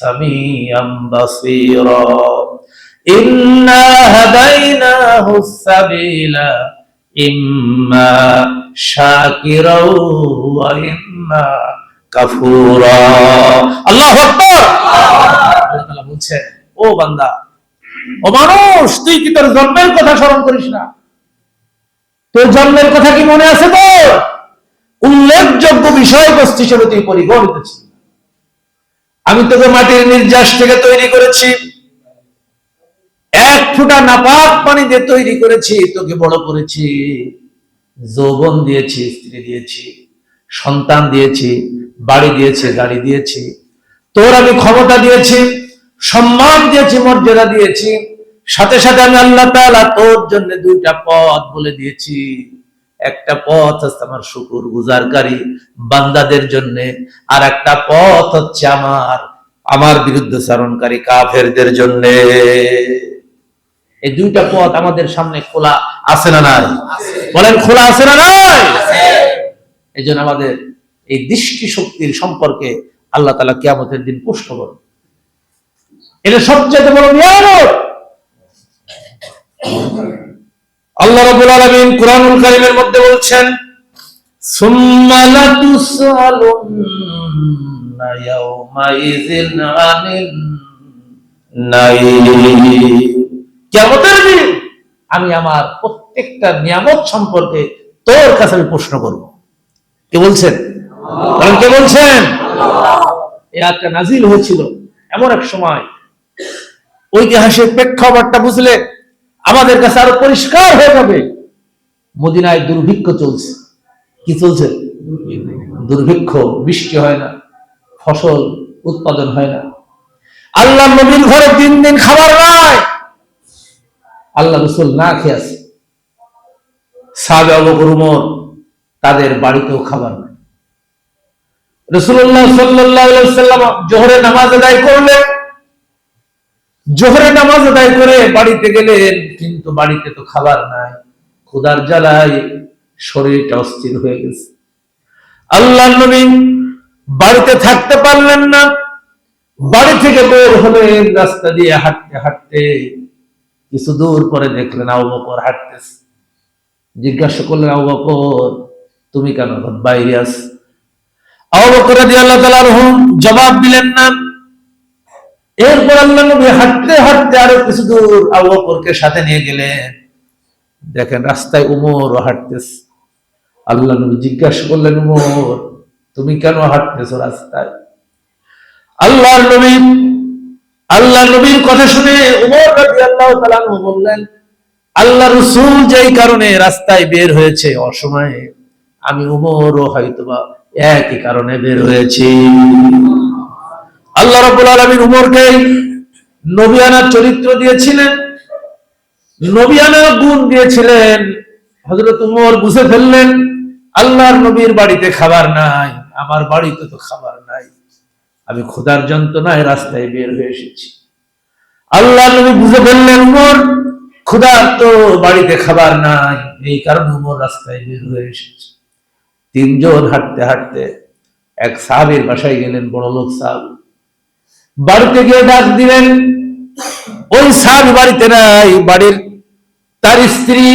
سميعا بصيرا إنا هديناه السبيل إما شاكرا وإما কাফুরা আল্লাহু আকবার আল্লাহ তাআলা বলছে ও বান্দা ও মানুষ তুই কি তোর জন্মের কথা স্মরণ করিস না তোর জন্মের কথা কি মনে আছে তোর উল্লেখযোগ্য বিষয়বস্তু হিসেবে তুই পরিগণিত ছিলি আমি তোকে মাটির নির্যাস থেকে তৈরি করেছি। এক ফুটা নাপাক পানি দিয়ে তৈরি করেছি, তোকে বড় করেছি। যৌবন দিয়েছি, স্ত্রী দিয়েছি, সন্তান দিয়েছি, বাড়ি দিয়েছি, গাড়ি দিয়েছি। তোর আমি ক্ষমতা দিয়েছি, সম্মান দিয়েছি, মর্যাদা দিয়েছি। সাথে সাথে আমি আল্লাহ তোর জন্য দুইটা পথ বলে দিয়েছি। একটা পথ হচ্ছে আমার শুকুর গুজারকারী বান্দাদের জন্য, আর একটা পথ হচ্ছে আমার আমার বিরুদ্ধে চারণকারী কাফেরদের জন্য। এই দুইটা পথ আমাদের সামনে খোলা আছে না নাই? বলেন, খোলা আছে না নাই? এই জন্য আমাদের এই দৃষ্টি শক্তির সম্পর্কে আল্লাহ তালা কিয়ামতের দিন প্রশ্ন করবে এটা সবচেয়ে বড় নিয়ামত। আল্লাহ রাব্বুল আলামিন কুরআনুল কারীমের মধ্যে বলছেন আমি আমার প্রত্যেকটা নিয়ামত সম্পর্কে তোর কাছে আমি প্রশ্ন করব। কে বলছেন? বলেন, কে বলছেন? এই আয়াতটা নাজিল হয়েছিল। এমন এক সময় ঐতিহাসিক প্রেক্ষাপটটা বুঝলে আমাদের কাছে আরও পরিষ্কার হয়ে যাবে। মদিনায় দুর্ভিক্ষ চলছে। কি চলছে? দুর্ভিক্ষ, বৃষ্টি হয় না, ফসল উৎপাদন হয় না। আল্লাহ নবীর ঘরে তিন দিন খাবার নাই। আল্লাহ রসুল না খেয়ে আছে। সাবে অবকর উমর তাদের বাড়িতেও খাবার নাই। রসুল্লাহ সাল্লাম জোহরে নামাজ আদায় করলেন। জোহরে নামাজ আদায় করে বাড়িতে গেলেন, কিন্তু বাড়িতে তো খাবার নাই। ক্ষুদার জ্বালায় শরীরটা অস্থির হয়ে গেছে। আল্লাহ নবী বাড়িতে থাকতে পারলেন না। বাড়ি থেকে বের হলেন, রাস্তা দিয়ে হাঁটতে হাঁটতে কিছু দূর পরে দেখলেন আবু বকর হাঁটতেছে। জিজ্ঞাসা করলেন, আবু বকর, তুমি কেন বাইরে আস আবু বকর রাদিয়াল্লাহু তাআলা জবাব দিলেন না। এরপর আল্লাহ নবী হাঁটতে হাঁটতে আরও কিছু দূর আবু সাথে নিয়ে গেলেন। দেখেন, রাস্তায় উমর হাঁটতেছে। আল্লাহ নবী জিজ্ঞাসা করলেন, উমর, তুমি কেন হাঁটতেছো রাস্তায়? আল্লাহর নবী, আল্লাহ নবীর কথা শুনে উমর রাদিয়াল্লাহু তাআলা বললেন, আল্লাহ রসুল যেই কারণে রাস্তায় বের হয়েছে অসময়ে, আমি উমরও হয়তোবা একই কারণে বের হয়েছি। আল্লাহ রাব্বুল আলামিন উমরকে নবিয়ানা চরিত্র দিয়েছিলেন। নবিয়ানা গুণ দিয়েছিলেন। হযরত উমর বুঝে ফেললেন, আল্লাহর নবীর বাড়িতে খাবার নাই, আমার বাড়িতে তো খাবার নাই। আমি ক্ষুধার যন্ত্রণায় রাস্তায় বের হয়ে এসেছি। আল্লাহ নবী বুঝে ফেললেন, উমর ক্ষুধার তো বাড়িতে খাবার নাই, এই কারণে উমর রাস্তায় বের হয়ে এসেছে। তিনজন হাঁটতে হাঁটতে এক সাহাবের বাসায় গেলেন বড় লোক সাহাব। বাড়িতে গিয়ে ডাক দিলেন, ওই সাহাব বাড়িতে নাই, বাড়ির তার স্ত্রী।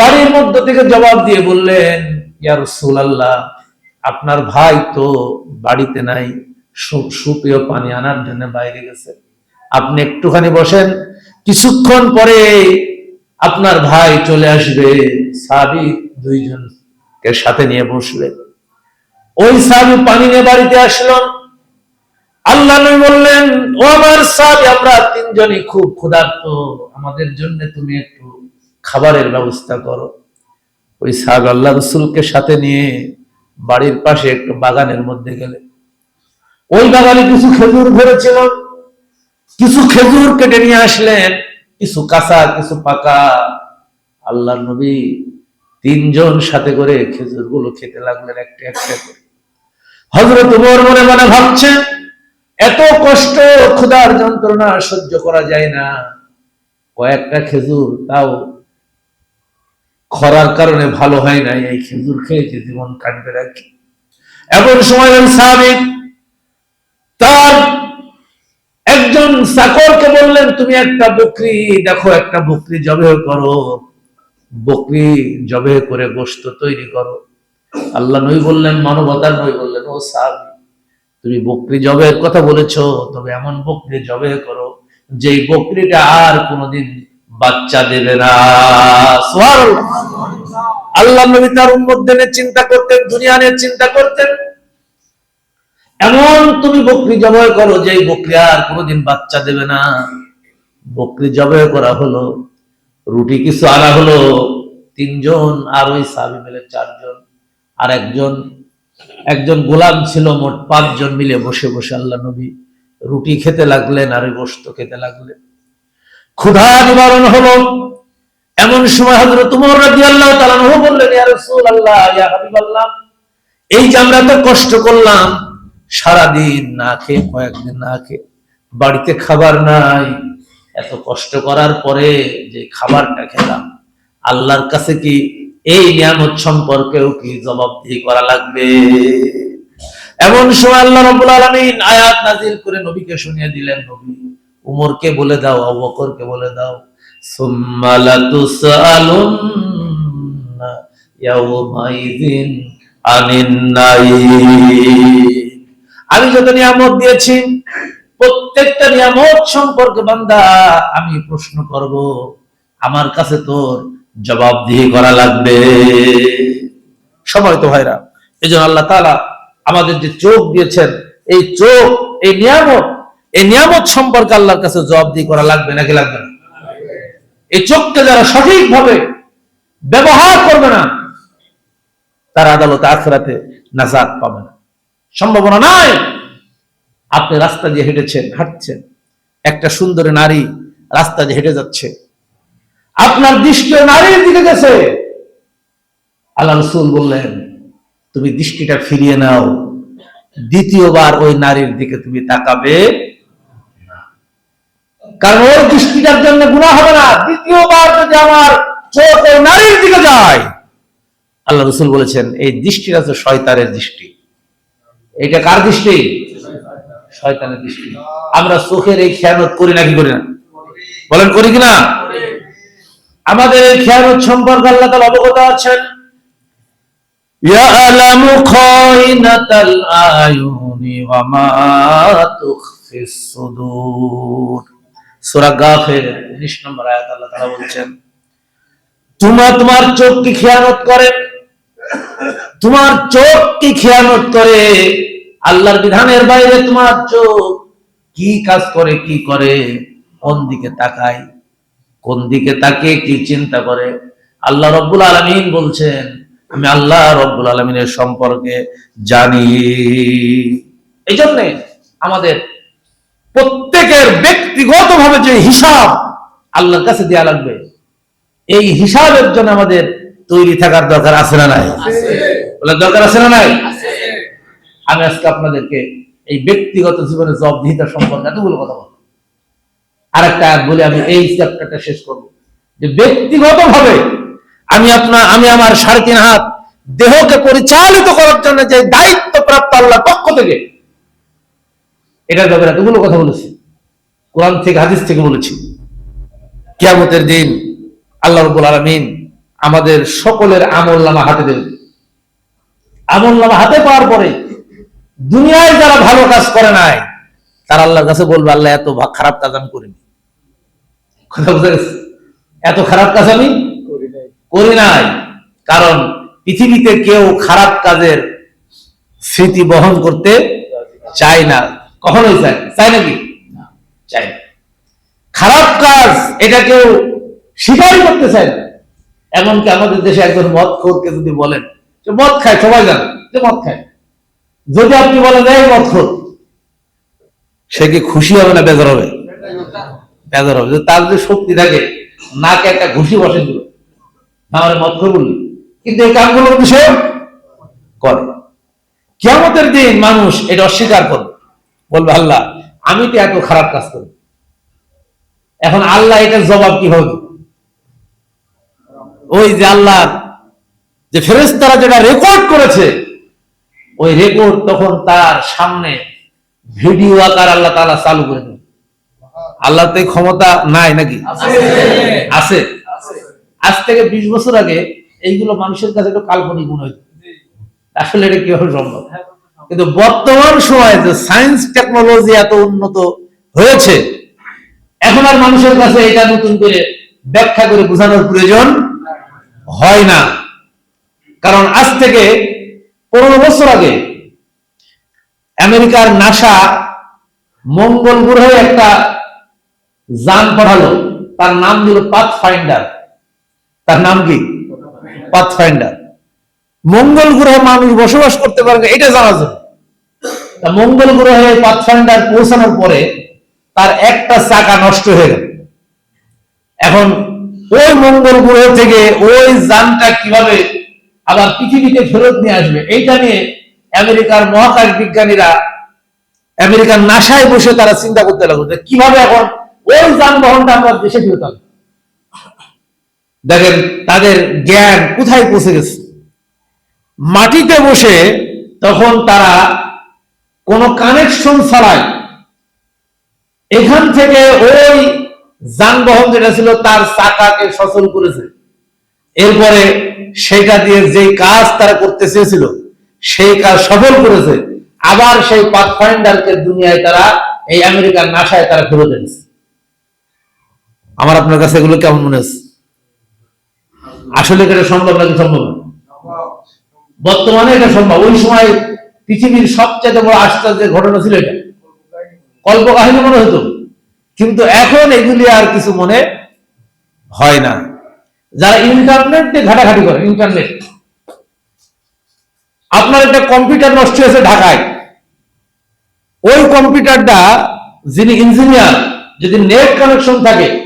বাড়ির মধ্য থেকে জবাব দিয়ে বললেন, ইয়া রাসূলুল্লাহ, আপনার ভাই তো বাড়িতে নাই সুপেয় পানি আনার জন্য বাইরে গেছে। আপনি একটুখানি বসেন, কিছুক্ষণ পরে আপনার ভাই চলে আসবে। সাবি দুইজনকে সাথে নিয়ে বসলেন। ওই সাবি পানি নিয়ে বাড়িতে আসলো আল্লাহ নবী বললেন, ও আমার সাবি আমরা তিনজনই খুব ক্ষুধার্ত। আমাদের জন্য তুমি একটু খাবারের ব্যবস্থা করো। ওই সাহাব আল্লাহ রসুলকে সাথে নিয়ে বাড়ির পাশে একটু বাগানের মধ্যে গেলে ওই বাগানে কিছু খেজুর ধরেছিল কিছু খেজুর কেটে নিয়ে আসলেন। কিছু কাঁচা, কিছু পাকা। আল্লাহ নবী তিনজন সাথে করে খেজুরগুলো খেতে লাগলেন, একটা একটা করে। হজরত মনে মনে ভাবছে এত কষ্ট ক্ষুধার যন্ত্রণা সহ্য করা যায় না। কয়েকটা খেজুর তাও খরার কারণে ভালো হয় নাই, এই খেজুর খেয়েছে জীবন কাটবে রাখি এমন সময় ওই সাহাবী তার চাকরকে বললেন, তুমি একটা বকরি, দেখো একটা বকরি জবে করো, বকরি জবে করে গোস্ত তৈরি করো। আল্লাহ নই বললেন, মানবতার নই বললেন, ও সাহাবি তুমি বকরি জবের কথা বলেছ, তবে এমন বকরি জবে করো, যেই বকরিটা আর কোনোদিন বাচ্চা দেবে না। আল্লাহ নবী তার উম্মত চিন্তা করতেন, দুনিয়া নিয়ে চিন্তা করতেন। এমন তুমি বকরি জবাই করো যে বকরি আর কোনোদিন বাচ্চা দেবে না। বকরি জবাই করা হলো, রুটি কিছু আনা হলো, তিনজন আর ওই সাবি মিলে চারজন, আর একজন একজন গোলাম ছিল, মোট পাঁচজন মিলে বসে বসে আল্লাহ নবী রুটি খেতে লাগলেন, আর গোস্ত খেতে লাগলেন। ক্ষুধা নিবারণ হলো। এমন সময় হযরত উমর রাদিয়াল্লাহু তাআলা আনহু বললেন, ইয়া এই যে আমরা তো কষ্ট করলাম, সারাদিন না খেয়ে, কয়েকদিন না খেয়ে, বাড়িতে খাবার নাই, এত কষ্ট করার পরে যে খাবারটা খেলাম, আল্লাহর কাছে কি এই নিয়ামত সম্পর্কেও কি জবাবদিহি করা লাগবে? এমন সময় আল্লাহ রাব্বুল আলামিন আয়াত নাজিল করে নবীকে শুনিয়ে দিলেন, নবী, উমরকে বলে দাও আবু বকরকে বলে দাও। সুম্মা লাতুসআলুন্না ইয়াউমাইযিন আনিন নাঈম আমি যত নিয়ামত দিয়েছি, প্রত্যেকটা নিয়ামত সম্পর্কে বান্দা আমি প্রশ্ন করব, আমার কাছে তোর জবাবদিহি করা লাগবে। সময় তো ভাইরা, এই জন্য আল্লাহ তাআলা আমাদের যে চোখ দিয়েছেন, এই চোখ, এই নিয়ামত এই নিয়ামত সম্পর্কে আল্লাহর কাছে জবাবদিহি করা লাগবে নাকি লাগবে না? এই চোখকে যারা সঠিকভাবে ব্যবহার করবে না, তার আদালতে, আখরাতে নাজাদ পাবে না। সম্ভাবনা নাই। আপনি রাস্তা দিয়ে হেঁটেছেন, হাঁটছেন, একটা সুন্দরী নারী রাস্তা দিয়ে হেঁটে যাচ্ছে আপনার দৃষ্টি নারীর দিকে গেছে। আল্লাহ রসুল বললেন, তুমি দৃষ্টিটা ফিরিয়ে নাও। দ্বিতীয়বার ওই নারীর দিকে তুমি তাকাবে কারণ ওই দৃষ্টিটার জন্য গুণা হবে না। দ্বিতীয়বার যদি আমার চোখ ওই নারীর দিকে যায়, আল্লাহ রসুল বলেছেন, এই দৃষ্টিটা তো শয়তানের দৃষ্টি। এটা কার দৃষ্টি? শয়তানের দৃষ্টি। আমরা চোখের এই খেয়ানত করি নাকি করি না? বলেন করি কিনা আমাদের এই খেয়ানত সম্পর্কে আল্লাহ তাআলা অবগত আছেন يعلم خائنة الأعين وما تخفي الصدور সূরা গাফির 19 নম্বর আয়াত আল্লাহ তাআলা বলছেন তোমার তোমার চোখ কি খেয়ানত করে তোমার চোখ কি খেয়ানত করে আল্লাহর বিধানের বাইরে তোমার চোখ কি কাজ করে কি করে কোন দিকে তাকায় কোন দিকে তাকে কি চিন্তা করে? আল্লাহ রব্বুল আলমিন বলছেন আমি আল্লাহ রব্বুল আলমিনের সম্পর্কে জানি। এই জন্যে আমাদের প্রত্যেকের ব্যক্তিগতভাবে যে হিসাব আল্লাহর কাছে দেয়া লাগবে এই হিসাবের জন্য আমাদের তৈরি থাকার দরকার আছে না নাই? বলে দরকার আছে না নাই? আমি আজকে আপনাদেরকে এই ব্যক্তিগত জীবনে জবাবদিহিতা সম্পর্কে এতগুলো কথা বলব। আরেকটা আয়াত বলে, আমি এই চ্যাপ্টারটা শেষ করব। যে ব্যক্তিগত ভাবে আমি আপনার, আমি আমার সাড়ে তিন হাত দেহকে পরিচালিত করার জন্য যে দায়িত্ব প্রাপ্ত আল্লাহর পক্ষ থেকে, এটার ব্যাপারে এতগুলো কথা বলেছি। কোরআন থেকে, হাদিস থেকে বলেছি। কিয়ামতের দিন আল্লাহ রব্বুল আলমিন আমাদের সকলের আমল নামা হাতে দেবেন। আমল নামা হাতে পাওয়ার পরে দুনিয়ায় যারা ভালো কাজ করে নাই, তারা আল্লাহর কাছে বলবে, আল্লাহ এত খারাপ কাজ আমি করিনি। কথা বুঝা গেছে এত খারাপ কাজ আমি করি নাই। কারণ পৃথিবীতে কেউ খারাপ কাজের স্মৃতি বহন করতে চায় না। কখনোই চায় না। চায় নাকি? চায় না। খারাপ কাজ এটা কেউ স্বীকারই করতে চায় না। এমনকি আমাদের দেশে একজন মদ খোরকে যদি বলেন যে মদ খায় সবাই জানে যে মদ খায়। যদি আপনি বলেন এই মদ খোর। সে কি খুশি হবে না বেজার হবে? বেজার হবে। তার যে শক্তি থাকে, নাকে একটা ঘুষি বসে দিল। আমার মত করে কিন্তু এই কামগুলো কিন্তু সে করে। কেমতের দিন মানুষ এটা অস্বীকার করবে। বলবে, আল্লাহ, আমি তো এত খারাপ কাজ করি। এখন আল্লাহ এটার জবাব কি দিবে? ওই যে আল্লাহ, যে ফেরেস্তারা যেটা রেকর্ড করেছে, ওই রেকর্ড তখন তার সামনে ভিডিও আকার আল্লাহ তাআলা চালু করে আল্লাহতে ক্ষমতা নাই নাকি? আছে। আজ থেকে বিশ বছর আগে এইগুলো মানুষের কাছে একটু কাল্পনিক মনে হতো আসলে এটা কীভাবে সম্ভব? কিন্তু বর্তমান সময়ে যে সায়েন্স টেকনোলজি এত উন্নত হয়েছে এখন আর মানুষের কাছে এটা নতুন করে ব্যাখ্যা করে বোঝানোর প্রয়োজন হয় না। কারণ আজ থেকে পনেরো বছর আগে আমেরিকার নাসা মঙ্গল গ্রহে একটা যান পাঠালো। তার নাম দিল পাথ ফাইন্ডার তার নাম কি? পাথ ফাইন্ডার মঙ্গল গ্রহে মানুষ বসবাস করতে পারবে এটা জানা যায় মঙ্গল গ্রহে পাথ ফাইন্ডার পৌঁছানোর পরে তার একটা চাকা নষ্ট হয়ে গেল। এখন ওই মঙ্গল গ্রহ থেকে ওই যানটা কীভাবে আবার পৃথিবীতে ফেরত নিয়ে আসবে, এইটা নিয়ে আমেরিকার মহাকাশ বিজ্ঞানীরা আমেরিকার নাসায় বসে তারা চিন্তা করতে লাগল কীভাবে এখন ওই যানবাহনটা আমরা দেশে ফেরত আনব। দেখেন, তাদের জ্ঞান কোথায় পৌঁছে গেছে? মাটিতে বসে তখন তারা কোনো কানেকশন ছাড়াই এখান থেকে ওই যানবাহন যেটা ছিল তার চাকাকে সচল করেছে। এরপরে সেটা দিয়ে যে কাজ তারা করতে চেয়েছিল, সেই কাজ সফল করেছে। আবার সেই পাথফাইন্ডারকে দুনিয়ায় তারা, এই আমেরিকার নাসায় তারা ফেরত এনেছে। আমার আপনার কাছে এগুলো কেমন মনে হচ্ছে? আসলে এটা সম্ভব নাকি সম্ভব বর্তমানে এটা সম্ভব। ওই সময় পৃথিবীর সবচেয়ে বড় আশ্চর্যের ঘটনা ছিল এটা। কল্প কাহিনী মনে হতো। কিন্তু এখন এগুলি আর কিছু মনে হয় না। যারা ইন্টারনেট দিয়ে ঘাটাঘাটি করে ইন্টারনেট আপনার একটা কম্পিউটার নষ্ট হয়েছে ঢাকায়। ওই কম্পিউটারটা যিনি ইঞ্জিনিয়ার যদি নেট কানেকশন থাকে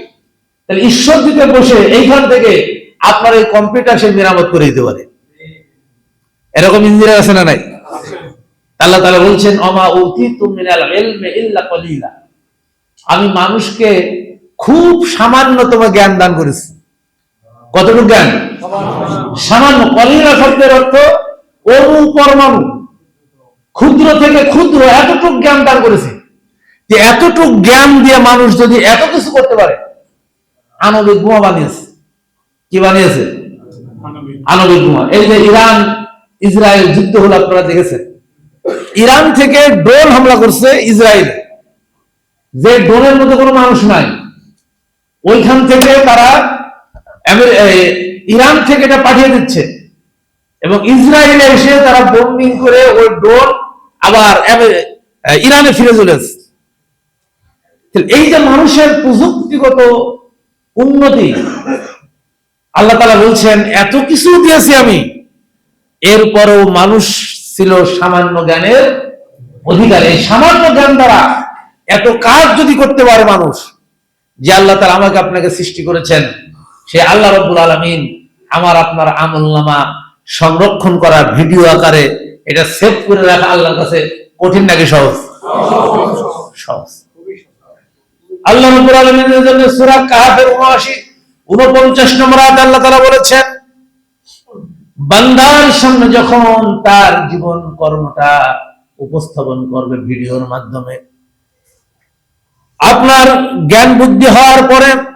তাহলে ঈশ্বর দিতে বসে এইখান থেকে আপনার এই কম্পিউটার সে মেরামত করে দিতে পারে। এরকম ইঞ্জিনিয়ার আছে না নাই? আল্লাহ তাআলা বলছেন, অমা মিনাল কলিলা। আমি মানুষকে খুব সামান্যতম জ্ঞান দান করেছি। কতটুকু জ্ঞান? সামান্য। কলিলা শব্দের অর্থ অণু পরমাণু ক্ষুদ্র থেকে ক্ষুদ্র এতটুক জ্ঞান দান করেছে যে এতটুক জ্ঞান দিয়ে মানুষ যদি এত কিছু করতে পারে আণবিক বোমা বানিয়েছে। কি বানিয়েছে? আণবিক বোমা। এই যে ইরান, ইসরায়েল যুদ্ধ হলো, আপনারা দেখেছেন। ইরান থেকে ড্রোন হামলা করছে ইসরায়েল। যে ড্রোনের মধ্যে কোনো মানুষ নাই, ওইখান থেকে তারা ইরান থেকে এটা পাঠিয়ে দিচ্ছে। এবং ইসরায়েলে এসে তারা বোম্বিং করে ওই ড্রোন আবার ইরানে ফিরে চলেছে এই যে মানুষের প্রযুক্তিগত উন্নতি। আল্লাহ তালা বলছেন, এত কিছু দিয়েছি আমি। এরপরেও মানুষ ছিল সামান্য জ্ঞানের অধিকার। এই সামান্য জ্ঞান দ্বারা এত কাজ যদি করতে পারে মানুষ, যে আল্লাহ তালা আমাকে আপনাকে সৃষ্টি করেছেন, সে আল্লাহ রব্বুল আলমিন আমার আপনার আমল নামা সংরক্ষণ করা ভিডিও আকারে এটা সেভ করে রাখা আল্লাহর কাছে কঠিন নাকি সহজ। সহজ। আল্লাহ রব্বুল আলামিনের জন্য সূরা কাহাফের 79 উনপঞ্চাশ নম্বর আয়াত আল্লাহ তাআলা বলেছেন, বান্দার সামনে যখন তার জীবন কর্মটা উপস্থাপন করবে ভিডিওর মাধ্যমে, আপনার জ্ঞান বুদ্ধি হওয়ার পরে